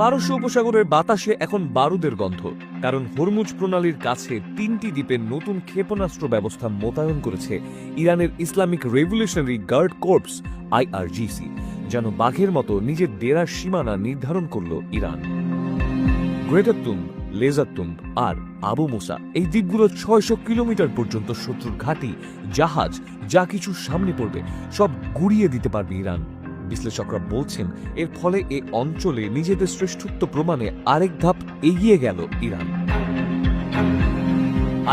পারস্য উপসাগরের বাতাসে এখন বারুদের গন্ধ, কারণ হরমুজ প্রণালীর কাছে তিনটি দ্বীপে নতুন ক্ষেপণাস্ত্র ব্যবস্থা মোতায়েন করেছে ইরানের Islamic revolutionary guard corps, IRGC, যেন বাঘের মতো নিজের ডেরার সীমানা নির্ধারণ করল ইরান। গ্রেটার লেজারতুম আর আবু মুসা, এই দ্বীপগুলো ছয়শো কিলোমিটার পর্যন্ত শত্রুর ঘাঁটি, জাহাজ, যা কিছু সামনে পড়বে, সব গুড়িয়ে দিতে পারবে ইরান। বিশ্লেষকরা বলছেন, এর ফলে এ অঞ্চলে নিজেদের শ্রেষ্ঠত্ব প্রমাণে আরেক ধাপ এগিয়ে গেল ইরান।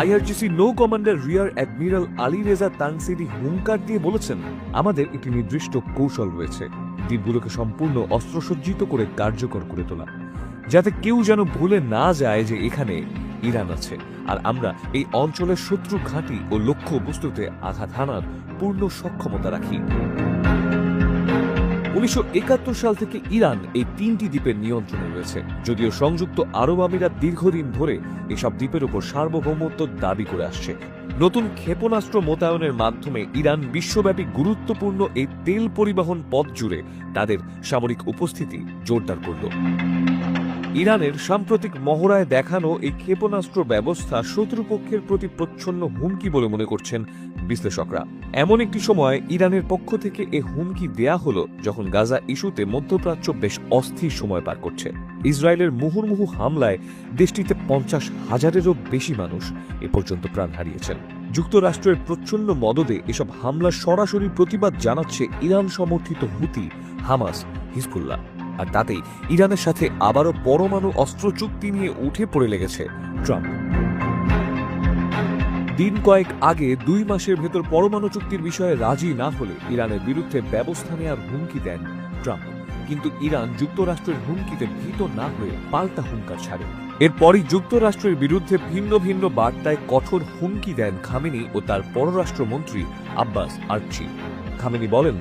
আইআরজিসি নৌ commander rear admiral Ali Reza Tangsiri হুঙ্কার দিয়ে বলেছেন, আমাদের একটি নির্দিষ্ট কৌশল রয়েছে, দ্বীপগুলোকে সম্পূর্ণ অস্ত্রসজ্জিত করে কার্যকর করে তোলা, যাতে কেউ যেন ভুলে না যায় যে এখানে ইরান আছে। আর আমরা এই অঞ্চলের শত্রু ঘাঁটি ও লক্ষ্য বস্তুতে আঘাত হানার পূর্ণ সক্ষমতা রাখি। উনিশশো একাত্তর সাল থেকে ইরান এই তিনটি দ্বীপের নিয়ন্ত্রণে রয়েছে। যদিও সংযুক্ত আরব আমিরাত দীর্ঘদিন ধরে এসব দ্বীপের উপর সার্বভৌমত্ব দাবি করে আসছে। নতুন ক্ষেপণাস্ত্র মোতায়নের মাধ্যমে ইরান বিশ্বব্যাপী গুরুত্বপূর্ণ এই তেল পরিবহন পথ জুড়ে তাদের সামরিক উপস্থিতি জোরদার করল। ইরানের সাম্প্রতিক মহড়ায় দেখানো এই ক্ষেপণাস্ত্র ব্যবস্থা শত্রুপক্ষের প্রতি প্রচ্ছন্ন হুমকি বলে মনে করছেন বিশ্লেষকরা। এমন একটি সময় ইরানের পক্ষ থেকে এ হুমকি দেয়া হলো যখন গাজা ইস্যুতে মধ্যপ্রাচ্য বেশ অস্থির সময় পার করছে। ইসরায়েলের মুহুর্মুহু হামলায় দেশটিতে পঞ্চাশ হাজারেরও বেশি মানুষ এ পর্যন্ত প্রাণ হারিয়েছেন। যুক্তরাষ্ট্রের প্রচ্ছন্ন মদদে এসব হামলার সরাসরি প্রতিবাদ জানাচ্ছে ইরান সমর্থিত হুতি হামাস হিজবুল্লাহ। আর তাতেই ইরানের সাথে আবারও পরমাণু অস্ত্র চুক্তি নিয়ে উঠে পড়ে লেগেছে ট্রাম্প। দিন কয়েক আগে দুই মাসের ভেতর পরমাণু চুক্তির বিষয়ে রাজি না হলে ইরানের বিরুদ্ধে ব্যবস্থা নেওয়ার হুমকি দেন ট্রাম্প। কিন্তু ইরান যুক্তরাষ্ট্রের হুমকিতে ভীত না হয়ে পাল্টা হুঙ্কার ছাড়ে। এরপরই যুক্তরাষ্ট্রের বিরুদ্ধে ভিন্ন ভিন্ন বার্তায় কঠোর হুমকি দেন খামেনি ও তার পররাষ্ট্রমন্ত্রী আব্বাস আর্চি। খামেনি বলেন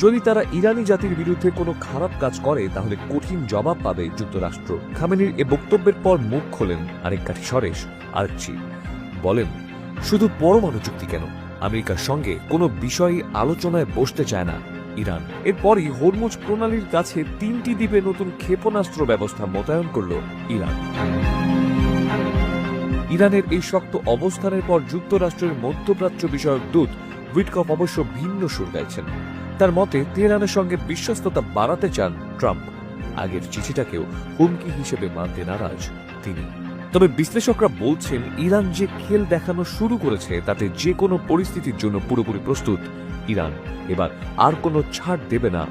যদি তারা ইরানি জাতির বিরুদ্ধে কোনো খারাপ কাজ করে, তাহলে কঠিন জবাব পাবে যুক্তরাষ্ট্র। খামেনির এ বক্তব্যের পর মুখ খোলেন আরেক কাঠি সরেশ আর্চি বলেন, শুধু পরমাণু চুক্তি কেন? আমেরিকার সঙ্গে কোনো বিষয়ে আলোচনায় বসতে চায় না ইরান। এরপরই হরমুজ প্রণালীর কাছে তিনটি দ্বীপে নতুন ক্ষেপণাস্ত্র ব্যবস্থা মোতায়েন করল ইরান। ইরানের এই শক্ত অবস্থানের পর যুক্তরাষ্ট্রের মধ্যপ্রাচ্য বিষয়ক দূত উইটকফ অবশ্য ভিন্ন সুর গাইছেন। তার মতে তেহরানের সঙ্গে বিশ্বস্ততা বাড়াতে চান ট্রাম্প। আগের চিঠিটাকেও হুমকি হিসেবে মানতে নারাজ তিনি। তবে বিশ্লেষকরা বলছেন, ইরান যে খেল দেখানো শুরু করেছে, তাতে যে কোনো পরিস্থিতির জন্য পুরোপুরি প্রস্তুত। ইরান এবার আর কোনো ছাড় দেবে না